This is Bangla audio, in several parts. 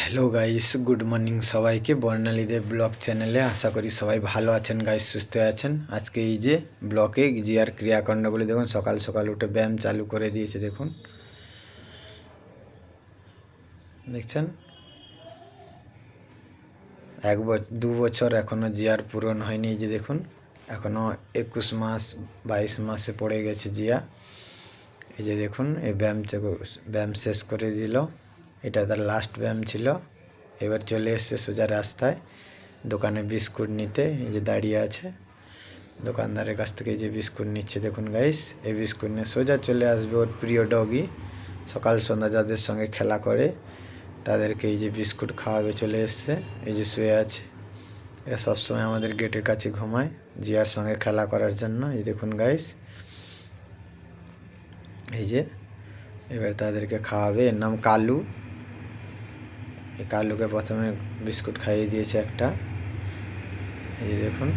হ্যালো গাইস গুড মর্নিং সবাইকে। বর্ণালীদের ব্লগ চ্যানেলে আশা করি সবাই ভালো আছেন গাইস সুস্থ আছেন। আজকে এই যে ব্লকে জিয়ার ক্রিয়াকাণ্ডগুলি দেখুন, সকাল সকাল উঠে ব্যায়াম চালু করে দিয়েছে, দেখুন। দেখছেন? এক বছর দু বছর এখনও জিয়ার পূরণ হয়নি যে দেখুন। এখনও একুশ মাস, বাইশ মাসে পড়ে গেছে জিয়া। এই যে দেখুন, এই ব্যায়াম ব্যায়াম শেষ করে দিল। এটা তার লাস্ট ব্যায়াম ছিল। এবার চলে এসছে সোজা রাস্তায়। দোকানে বিস্কুট নিতে, এই যে দাঁড়িয়ে আছে। দোকানদারের কাছ থেকে যে বিস্কুট নিচ্ছে, দেখুন গাইস এই বিস্কুট নিয়ে সোজা চলে আসবে ওর প্রিয় ডগি সকাল সন্ধ্যা যাদের সঙ্গে খেলা করে, তাদেরকে এই যে বিস্কুট খাওয়াবে চলে এসছে। এই যে শুয়ে আছে। এরা সবসময় আমাদের গেটের কাছে ঘুমায়, জিয়ার সঙ্গে খেলা করার জন্য। এই দেখুন গাইস এই যে এবার তাদেরকে খাওয়াবে। এর নাম কালু। কালুকে প্রথমে বিস্কুট খাইয়ে দিয়েছে একটা। এই দেখুন,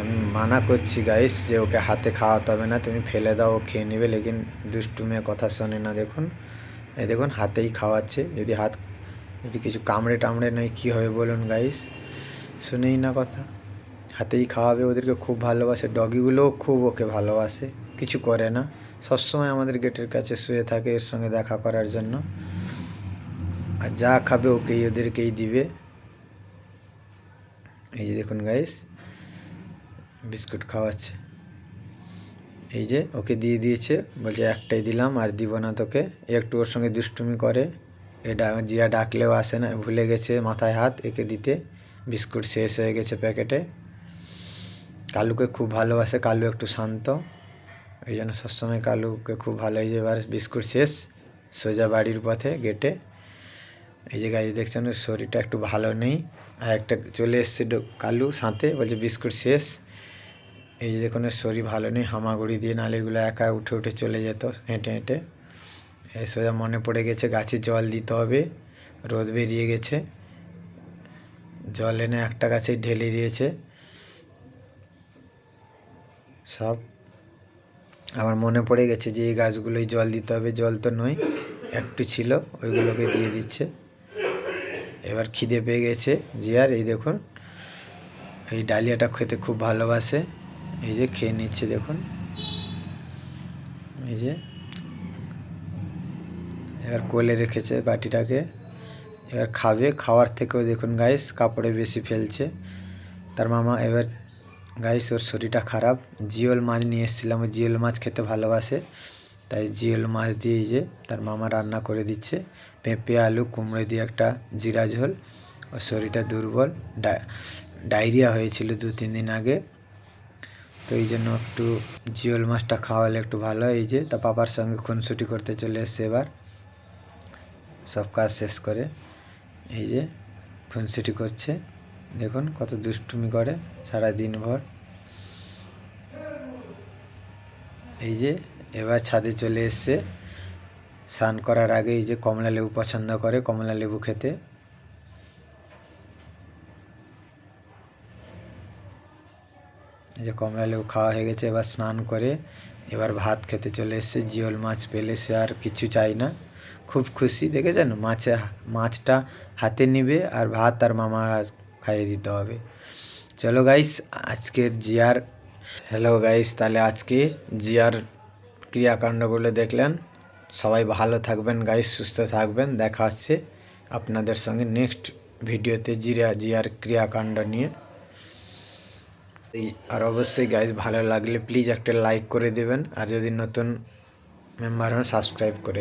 আমি মানা করছি গাইস যে ওকে হাতে খাওয়াতে হবে না, তুমি ফেলে দাও খেয়ে নেবে, লেকিন দুষ্টু মেয়ে কথা শোনে না দেখুন। এই দেখুন, হাতেই খাওয়াচ্ছে। যদি হাত, যদি কিছু কামড়ে টামড়ে নয়, কী হবে বলুন গাইস শুনেই না কথা। হাতেই খাওয়াবে, ওদেরকে খুব ভালোবাসে। ডগিগুলোও খুব ওকে ভালোবাসে। কিছু করে না। সবসময় আমাদের গেটের কাছে শুয়ে থাকে, এর সঙ্গে দেখা করার জন্য। আর যা খাবে ওকেই ওদেরকেই দিবে। এই যে দেখুন গাইস বিস্কুট খাওয়াচ্ছে। এই যে ওকে দিয়ে দিয়েছে, বলছে একটাই দিলাম আর দিব না তোকে। একটু ওর সঙ্গে দুষ্টুমি করে। এটা জিয়া ডাকলেও আসে না, ভুলে গেছে মাথায় হাত একে দিতে। বিস্কুট শেষ হয়ে গেছে প্যাকেটে। কালুকে খুব ভালোবাসে, কালু একটু শান্ত। এই জন্য সবসময় কালুকে খুব ভালো, এই যে এবার বিস্কুট শেষ, সোজা বাড়ির পথে গেটে এই যে গাছ দেখছেন, শরীরটা একটু ভালো নেই। আর একটা চলে এসছে কালু সাঁতে বলছে বিস্কুট শেষ। এই যে দেখুন, শরীর ভালো নেই, হামাগুড়ি দিয়ে নালিগুলো একা উঠে উঠে চলে যেত, হেঁটে হেঁটে। এই সোজা মনে পড়ে গেছে, গাছে জল দিতে হবে, রোদ বেরিয়ে গেছে। জল এনে একটা গাছে ঢেলে দিয়েছে। সব আমার মনে পড়ে গেছে যে এই গাছগুলোই জল দিতে হবে, জল তো নয়, একটু ছিল, ওইগুলোকে দিয়ে দিচ্ছে। এবার খিদে পেয়ে গেছে। জিয়ার এই দেখুন, এই ডালিয়াটা খেতে খুব ভালোবাসে। এই যে খেয়ে নিচ্ছে দেখুন। এই যে, এবার কোলে রেখেছে বাটিটাকে। এবার খাবে। খাওয়ার থেকেও দেখুন গাইস কাপড়ে বেশি ফেলছে। তার মামা এবার গাইস ওর শরীরটা খারাপ। জিওল মাছ নিয়ে এসেছিলাম। ওই জিওল মাছ খেতে ভালোবাসে। তাই জিওল মাছ দিয়ে যে তার মামা রান্না করে দিচ্ছে। পেঁপে, আলু, কুমড়ো দিয়ে একটা জিরা ঝোল। ওর শরীরটা দুর্বল। ডায়রিয়া হয়েছিল দু, তিন দিন আগে। তো এই জন্য একটু জিওল মাছটা খাওয়ালে একটু ভালো এই যে তা পাপার সঙ্গে খুনসুটি করতে চলে এসছে এবার। সব কাজ শেষ করে এই যে খুনসুটি করছে। দেখুন কত দুষ্টুমি করে সারা দিন ভর। এই যে এবার ছাদে চলে এসছে। স্নান করার আগে এই যে কমলা লেবু পছন্দ করে, কমলা লেবু খেতে। এই যে কমলা লেবু খাওয়া হয়ে গেছে, এবার স্নান করে এবার ভাত খেতে চলে এসছে। জিওল মাছ পেলে সে আর কিছু চাই না। খুব খুশি, দেখেছেন? মাছে, মাছটা হাতে নিবে আর ভাত আর মামার খাইয়ে দিতে হবে। চলো গাইস আজকের জিয়ার হ্যালো গাইস তাহলে আজকে জিয়ার ক্রিয়াকাণ্ডগুলো দেখলেন। সবাই ভালো থাকবেন গাইস সুস্থ থাকবেন। দেখা হচ্ছে আপনাদের সঙ্গে নেক্সট ভিডিওতে জিরা জিয়ার ক্রিয়াকাণ্ড নিয়ে। আর অবশ্যই গাইস ভালো লাগলে প্লিজ একটা লাইক করে দেবেন। আর যদি নতুন মেম্বার হন সাবস্ক্রাইব করে